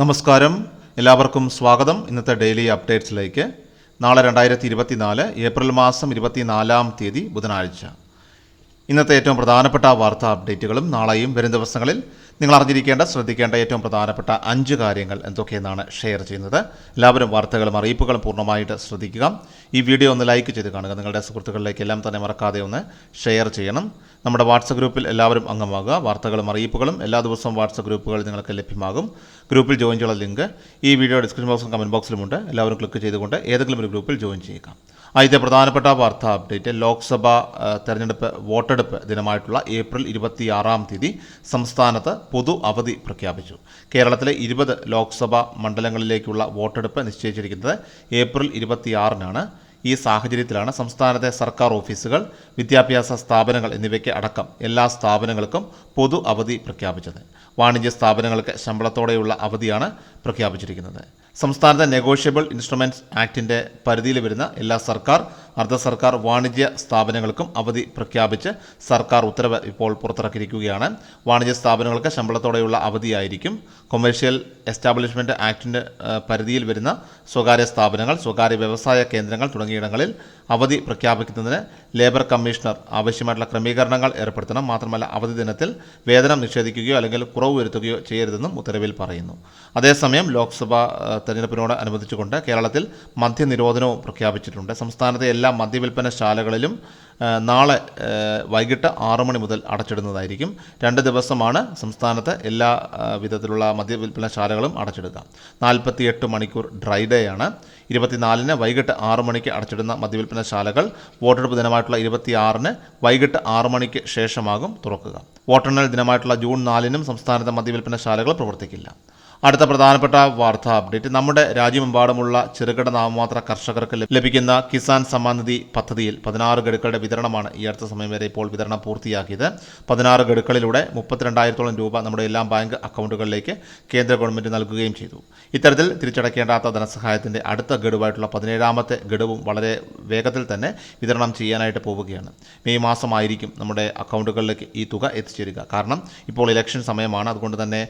നമസ്കാരം. എല്ലാവർക്കും സ്വാഗതം. ഇന്നത്തെ ഡെയിലി അപ്ഡേറ്റ്സിലേക്ക്. നാളെ രണ്ടായിരത്തി ഇരുപത്തിനാല് ഏപ്രിൽ മാസം ഇരുപത്തിനാലാം തീയതി ബുധനാഴ്ച. ഇന്നത്തെ ഏറ്റവും പ്രധാനപ്പെട്ട വാർത്താ അപ്ഡേറ്റുകളും നാളെയും വരും ദിവസങ്ങളിൽ നിങ്ങൾ അറിഞ്ഞിരിക്കേണ്ട ശ്രദ്ധിക്കേണ്ട ഏറ്റവും പ്രധാനപ്പെട്ട അഞ്ച് കാര്യങ്ങൾ എന്തൊക്കെയെന്നാണ് ഷെയർ ചെയ്യുന്നത്. എല്ലാവരും വാർത്തകളും അറിയിപ്പുകളും പൂർണമായിട്ട് ശ്രദ്ധിക്കുക. ഈ വീഡിയോ ഒന്ന് ലൈക്ക് ചെയ്ത് കാണുക. നിങ്ങളുടെ സുഹൃത്തുക്കളിലേക്ക് എല്ലാം തന്നെ മറക്കാതെ ഒന്ന് ഷെയർ ചെയ്യണം. നമ്മുടെ വാട്സപ്പ് ഗ്രൂപ്പിൽ എല്ലാവരും അംഗമാകുക. വാർത്തകളും അറിയിപ്പുകളും എല്ലാ ദിവസവും വാട്സപ്പ് ഗ്രൂപ്പുകൾ നിങ്ങൾക്ക് ലഭ്യമാകും. ഗ്രൂപ്പിൽ ജോയിൻ ചെയ്യാനുള്ള ലിങ്ക് ഈ വീഡിയോ ഡിസ്ക്രിപ്ഷൻ ബോക്സിലും കമന്റ് ബോക്സിലുമുണ്ട്. എല്ലാവരും ക്ലിക്ക് ചെയ്തുകൊണ്ട് ഏതെങ്കിലും ഒരു ഗ്രൂപ്പിൽ ജോയിൻ ചെയ്യുക. ആദ്യത്തെ പ്രധാനപ്പെട്ട വാർത്താ അപ്ഡേറ്റ്. ലോക്സഭ തെരഞ്ഞെടുപ്പ് വോട്ടെടുപ്പ് ദിനമായിട്ടുള്ള ഏപ്രിൽ ഇരുപത്തിയാറാം തീയതി സംസ്ഥാനത്ത് പൊതു അവധി പ്രഖ്യാപിച്ചു. കേരളത്തിലെ ഇരുപത് ലോക്സഭാ മണ്ഡലങ്ങളിലേക്കുള്ള വോട്ടെടുപ്പ് നിശ്ചയിച്ചിരിക്കുന്നത് ഏപ്രിൽ ഇരുപത്തിയാറിനാണ്. ഈ സാഹചര്യത്തിലാണ് സംസ്ഥാനത്തെ സർക്കാർ ഓഫീസുകൾ വിദ്യാഭ്യാസ സ്ഥാപനങ്ങൾ എന്നിവയ്ക്ക് അടക്കം എല്ലാ സ്ഥാപനങ്ങൾക്കും പൊതു അവധി പ്രഖ്യാപിച്ചത്. വാണിജ്യ സ്ഥാപനങ്ങൾക്ക് ശമ്പളത്തോടെയുള്ള അവധിയാണ് പ്രഖ്യാപിച്ചിരിക്കുന്നത്. സംസ്ഥാനത്തെ നെഗോഷ്യബിൾ ഇൻസ്ട്രുമെന്റ്സ് ആക്ടിന്റെ പരിധിയിൽ വരുന്ന എല്ലാ സർക്കാർ അർദ്ധ സർക്കാർ വാണിജ്യ സ്ഥാപനങ്ങൾക്കും അവധി പ്രഖ്യാപിച്ച് സർക്കാർ ഉത്തരവ് ഇപ്പോൾ പുറത്തിറക്കിയിരിക്കുകയാണ്. വാണിജ്യ സ്ഥാപനങ്ങൾക്ക് ശമ്പളത്തോടെയുള്ള അവധിയായിരിക്കും. കൊമേഴ്ഷ്യൽ എസ്റ്റാബ്ലിഷ്മെന്റ് ആക്ടിന്റെ പരിധിയിൽ വരുന്ന സ്വകാര്യ സ്ഥാപനങ്ങൾ സ്വകാര്യ വ്യവസായ കേന്ദ്രങ്ങൾ തുടങ്ങിയിടങ്ങളിൽ അവധി പ്രഖ്യാപിക്കുന്നതിന് ലേബർ കമ്മീഷണർ ആവശ്യമായിട്ടുള്ള ക്രമീകരണങ്ങൾ ഏർപ്പെടുത്തണം. മാത്രമല്ല അവധി ദിനത്തിൽ വേതനം നിഷേധിക്കുകയോ അല്ലെങ്കിൽ കുറവ് വരുത്തുകയോ ചെയ്യരുതെന്നും ഉത്തരവിൽ പറയുന്നു. അതേസമയം ലോക്സഭ തെരഞ്ഞെടുപ്പിനോട് അനുബന്ധിച്ചുകൊണ്ട് കേരളത്തിൽ മദ്യനിരോധനവും പ്രഖ്യാപിച്ചിട്ടുണ്ട്. സംസ്ഥാനത്തെ എല്ലാ മദ്യവിൽപ്പന ശാലകളിലും നാളെ വൈകിട്ട് ആറു മണി മുതൽ അടച്ചിടുന്നതായിരിക്കും. രണ്ട് ദിവസമാണ് സംസ്ഥാനത്ത് എല്ലാ വിധത്തിലുള്ള മദ്യവിൽപ്പന ശാലകളും അടച്ചിടുക. നാൽപ്പത്തിയെട്ട് മണിക്കൂർ ഡ്രൈ ഡേ ആണ്. ഇരുപത്തിനാലിന് വൈകിട്ട് ആറു മണിക്ക് അടച്ചിടുന്ന മദ്യവിൽപ്പന ശാലകൾ വോട്ടെടുപ്പ് ദിനമായിട്ടുള്ള ഇരുപത്തിയാറിന് വൈകിട്ട് ആറു മണിക്ക് ശേഷമാകും തുറക്കുക. വോട്ടെണ്ണൽ ദിനമായിട്ടുള്ള ജൂൺ നാലിനും സംസ്ഥാനത്തെ മദ്യവിൽപ്പന ശാലകൾ പ്രവർത്തിക്കില്ല. അടുത്ത പ്രധാനപ്പെട്ട വാർത്താ അപ്ഡേറ്റ്. നമ്മുടെ രാജ്യമെമ്പാടുമുള്ള ചെറുകിട നാമമാത്ര കർഷകർക്ക് ലഭിക്കുന്ന കിസാൻ സമ്മാൻ നിധി പദ്ധതിയിൽ പതിനാറ് ഗഡുക്കളുടെ വിതരണമാണ് ഈ അടുത്ത സമയം വരെ ഇപ്പോൾ വിതരണം പൂർത്തിയാക്കിയത്. പതിനാറ് ഗഡുക്കളിലൂടെ മുപ്പത്തിരണ്ടായിരത്തോളം രൂപ നമ്മുടെ എല്ലാ ബാങ്ക് അക്കൗണ്ടുകളിലേക്ക് കേന്ദ്ര ഗവൺമെന്റ് നൽകുകയും ചെയ്തു. ഇത്തരത്തിൽ തിരിച്ചടയ്ക്കേണ്ടാത്ത ധനസഹായത്തിന്റെ അടുത്ത ഗഡുവായിട്ടുള്ള പതിനേഴാമത്തെ ഗഡുവും വളരെ വേഗത്തിൽ തന്നെ വിതരണം ചെയ്യാനായിട്ട് പോവുകയാണ്. മെയ് മാസമായിരിക്കും നമ്മുടെ അക്കൗണ്ടുകളിലേക്ക് ഈ തുക എത്തിച്ചേരുക. കാരണം ഇപ്പോൾ ഇലക്ഷൻ സമയമാണ്. അതുകൊണ്ട് തന്നെ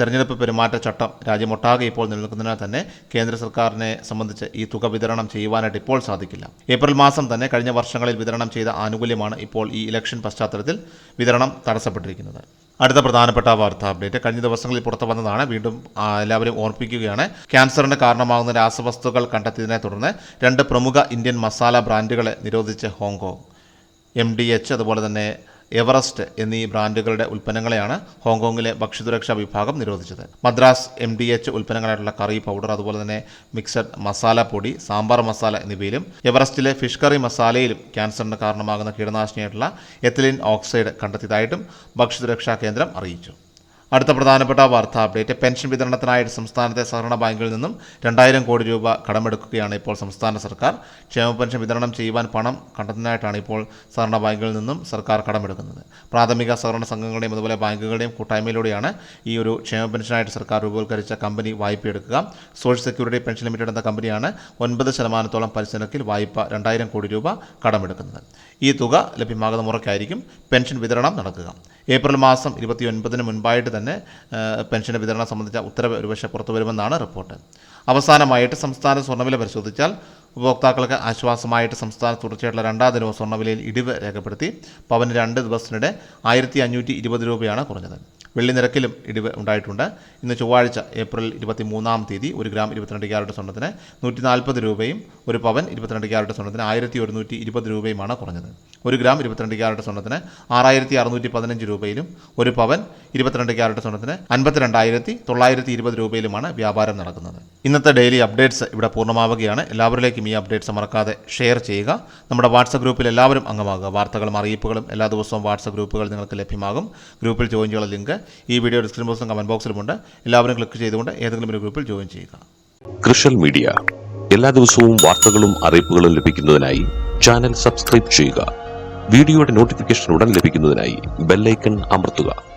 തെരഞ്ഞെടുപ്പ് തെരഞ്ഞെടുപ്പ് പെരുമാറ്റച്ചട്ടം രാജ്യമൊട്ടാകെ ഇപ്പോൾ നിലനിൽക്കുന്നതിനാൽ തന്നെ കേന്ദ്ര സർക്കാരിനെ സംബന്ധിച്ച് ഈ തുക വിതരണം ചെയ്യുവാനായിട്ട് ഇപ്പോൾ സാധിക്കില്ല. ഏപ്രിൽ മാസം തന്നെ കഴിഞ്ഞ വർഷങ്ങളിൽ വിതരണം ചെയ്ത ആനുകൂല്യമാണ് ഇപ്പോൾ ഈ ഇലക്ഷൻ പശ്ചാത്തലത്തിൽ വിതരണം തടസ്സപ്പെട്ടിരിക്കുന്നത്. അടുത്ത പ്രധാനപ്പെട്ട വാർത്ത അപ്ഡേറ്റ്. കഴിഞ്ഞ ദിവസങ്ങളിൽ പുറത്തു വന്നതാണ്. വീണ്ടും എല്ലാവരും ഓർപ്പിക്കുകയാണ് ക്യാൻസറിന് കാരണമാകുന്ന രാസവസ്തുക്കൾ കണ്ടെത്തിയതിനെ തുടർന്ന് രണ്ട് പ്രമുഖ ഇന്ത്യൻ മസാല ബ്രാൻഡുകളെ നിരോധിച്ച് ഹോങ്കോങ്. എം അതുപോലെ തന്നെ എവറസ്റ്റ് എന്നീ ബ്രാൻഡുകളുടെ ഉൽപ്പന്നങ്ങളെയാണ് ഹോങ്കോങ്ങിലെ ഭക്ഷ്യസുരക്ഷാ വിഭാഗം നിരോധിച്ചത്. മദ്രാസ് എം ഡി എച്ച് ഉൽപ്പന്നങ്ങളായിട്ടുള്ള കറി പൗഡർ അതുപോലെ തന്നെ മിക്സഡ് മസാല പൊടി സാമ്പാർ മസാല എന്നിവയിലും എവറസ്റ്റിലെ ഫിഷ് കറി മസാലയിലും ക്യാൻസറിന് കാരണമാകുന്ന കീടനാശിനിയായിട്ടുള്ള എത്തിലിൻ ഓക്സൈഡ് കണ്ടെത്തിയതായിട്ടും ഭക്ഷ്യസുരക്ഷാ കേന്ദ്രം അറിയിച്ചു. അടുത്ത പ്രധാനപ്പെട്ട വാർത്താ അപ്ഡേറ്റ്. പെൻഷൻ വിതരണത്തിനായിട്ട് സംസ്ഥാനത്തെ സഹകരണ ബാങ്കിൽ നിന്നും രണ്ടായിരം കോടി രൂപ കടമെടുക്കുകയാണ് ഇപ്പോൾ സംസ്ഥാന സർക്കാർ. ക്ഷേമ പെൻഷൻ വിതരണം ചെയ്യുവാൻ പണം കണ്ടെത്തുന്നതിനായിട്ടാണ് ഇപ്പോൾ സഹകരണ ബാങ്കിൽ നിന്നും സർക്കാർ കടമെടുക്കുന്നത്. പ്രാഥമിക സഹകരണ സംഘങ്ങളുടെയും അതുപോലെ ബാങ്കുകളുടെയും കൂട്ടായ്മയിലൂടെയാണ് ഈ ഒരു ക്ഷേമ പെൻഷനായിട്ട് സർക്കാർ രൂപവൽക്കരിച്ച കമ്പനി വായ്പയെടുക്കുക സോഷ്യൽ സെക്യൂരിറ്റി പെൻഷൻ ലിമിറ്റഡ് എന്ന കമ്പനിയാണ് ഒൻപത് ശതമാനത്തോളം പലിശ നിരക്കിൽ വായ്പ രണ്ടായിരം കോടി രൂപ കടമെടുക്കുന്നത്. ഈ തുക ലഭ്യമാകുന്ന മുറയ്ക്കായിരിക്കും പെൻഷൻ വിതരണം നടക്കുക. ഏപ്രിൽ മാസം ഇരുപത്തിയൊൻപതിന് മുൻപായിട്ട് തന്നെ ആ, പെൻഷൻ വിതരണം സംബന്ധിച്ച ഉത്തരവ് ഒരുപക്ഷെ പുറത്തു വരുമെന്നാണ് റിപ്പോർട്ട്. അവസാനമായിട്ട് സംസ്ഥാന സ്വർണവില പരിശോധിച്ചാൽ ഉപഭോക്താക്കൾക്ക് ആശ്വാസമായിട്ട് സംസ്ഥാനത്ത് തുടർച്ചയായിട്ടുള്ള രണ്ടാം ദിനവും സ്വർണവിലയിൽ ഇടിവ് രേഖപ്പെടുത്തി. പവന് രണ്ട് ദിവസത്തിനിടെ ആയിരത്തി അഞ്ഞൂറ്റി ഇരുപത് രൂപയാണ് കുറഞ്ഞത്. വെള്ളി നിരക്കിലും ഇടിവ് ഉണ്ടായിട്ടുണ്ട്. ഇന്ന് ചൊവ്വാഴ്ച ഏപ്രിൽ ഇരുപത്തി മൂന്നാം തീയതി ഒരു ഗ്രാം ഇരുപത്തിരണ്ട് ക്യാരറ്റ് സ്വർണത്തിന് നൂറ്റി നാൽപ്പത് രൂപയും ഒരു പവൻ ഇരുപത്തിരണ്ട് ക്യാരറ്റ് സ്വർണത്തിന് ആയിരത്തി ഒരുന്നൂറ്റി ഇരുപത് രൂപയുമാണ് കുറഞ്ഞത്. ഒരു ഗ്രാം ഇരുപത്തിരണ്ട് ക്യാരറ്റ് സ്വർണത്തിന് ആറായിരത്തി അറുന്നൂറ്റി പതിനഞ്ച് രൂപയിലും ഒരു പവൻ ഇരുപത്തിരണ്ട് ക്യാരറ്റ് സ്വർണത്തിന് അൻപത്തിരണ്ടായിരത്തി തൊള്ളായിരത്തി ഇരുപത് രൂപയിലുമാണ് വ്യാപാരം നടക്കുന്നത്. ഇന്നത്തെ ഡെയിലി അപ്ഡേറ്റ്സ് ഇവിടെ പൂർണമാവുകയാണ്. എല്ലാവരിലേക്കും ഈ അപ്ഡേറ്റ്സ് മറക്കാതെ ഷെയർ ചെയ്യുക. നമ്മുടെ വാട്സപ്പ് ഗ്രൂപ്പിൽ എല്ലാവരും അംഗമാകുക. വാർത്തകളും അറിയിപ്പുകളും എല്ലാ ദിവസവും വാട്സപ്പ് ഗ്രൂപ്പുകൾ നിങ്ങൾക്ക് ലഭ്യമാകും. ഗ്രൂപ്പിൽ ജോയിൻ ചെയ്യാനുള്ള ലിങ്ക് ഈ വീഡിയോ ഡിസ്ക്രിപ്ഷൻ ബോക്സിലും കമന്റ് ബോക്സിലുമുണ്ട് എല്ലാവരും ക്ലിക്ക് ചെയ്തുകൊണ്ട് ഏതെങ്കിലും ഒരു ഗ്രൂപ്പിൽ ജോയിൻ ചെയ്യുക. കൃഷൽ മീഡിയ. എല്ലാ ദിവസവും വാർത്തകളും അറിയിപ്പുകളും ലഭിക്കുന്നതിനായി ചാനൽ സബ്സ്ക്രൈബ് ചെയ്യുക. വീഡിയോയുടെ നോട്ടിഫിക്കേഷൻ ഉടൻ ലഭിക്കുന്നതിനായി ബെല്ലൈക്കൺ അമർത്തുക.